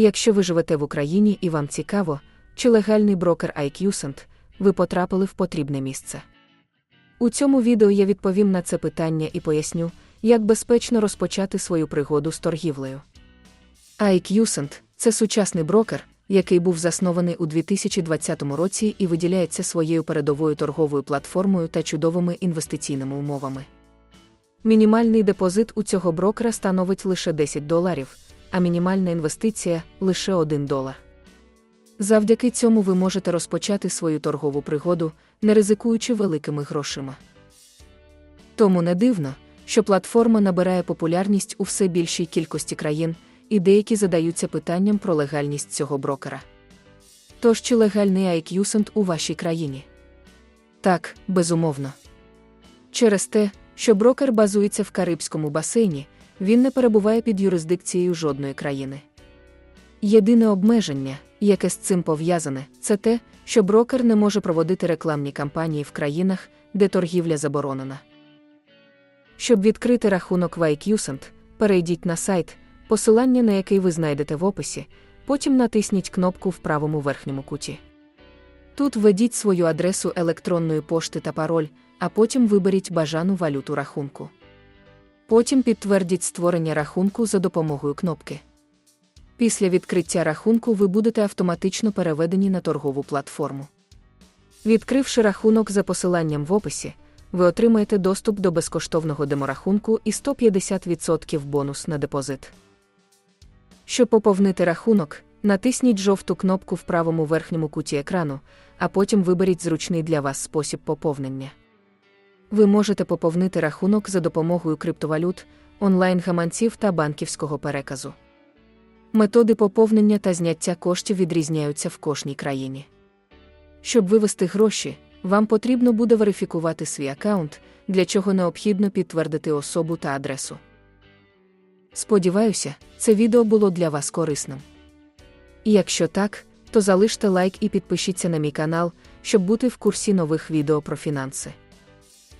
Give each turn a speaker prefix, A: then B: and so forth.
A: Якщо ви живете в Україні і вам цікаво, чи легальний брокер iQsend, ви потрапили в потрібне місце. У цьому відео я відповім на це питання і поясню, як безпечно розпочати свою пригоду з торгівлею. iQsend – це сучасний брокер, який був заснований у 2020 році і виділяється своєю передовою торговою платформою та чудовими інвестиційними умовами. Мінімальний депозит у цього брокера становить лише 10 доларів, а мінімальна інвестиція лише 1 долар. Завдяки цьому ви можете розпочати свою торгову пригоду, не ризикуючи великими грошима. Тому не дивно, що платформа набирає популярність у все більшій кількості країн, і деякі задаються питанням про легальність цього брокера. Тож чи легальний iQsend у вашій країні? Так, безумовно. Через те, що брокер базується в Карибському басейні, він не перебуває під юрисдикцією жодної країни. Єдине обмеження, яке з цим пов'язане, це те, що брокер не може проводити рекламні кампанії в країнах, де торгівля заборонена. Щоб відкрити рахунок в iQsend, перейдіть на сайт, посилання на який ви знайдете в описі, потім натисніть кнопку в правому верхньому куті. Тут введіть свою адресу електронної пошти та пароль, а потім виберіть бажану валюту рахунку. Потім підтвердіть створення рахунку за допомогою кнопки. Після відкриття рахунку ви будете автоматично переведені на торгову платформу. Відкривши рахунок за посиланням в описі, ви отримаєте доступ до безкоштовного деморахунку і 150% бонус на депозит. Щоб поповнити рахунок, натисніть жовту кнопку в правому верхньому куті екрану, а потім виберіть зручний для вас спосіб поповнення. Ви можете поповнити рахунок за допомогою криптовалют, онлайн-гаманців та банківського переказу. Методи поповнення та зняття коштів відрізняються в кожній країні. Щоб вивести гроші, вам потрібно буде верифікувати свій аккаунт, для чого необхідно підтвердити особу та адресу. Сподіваюся, це відео було для вас корисним. І якщо так, то залиште лайк і підпишіться на мій канал, щоб бути в курсі нових відео про фінанси.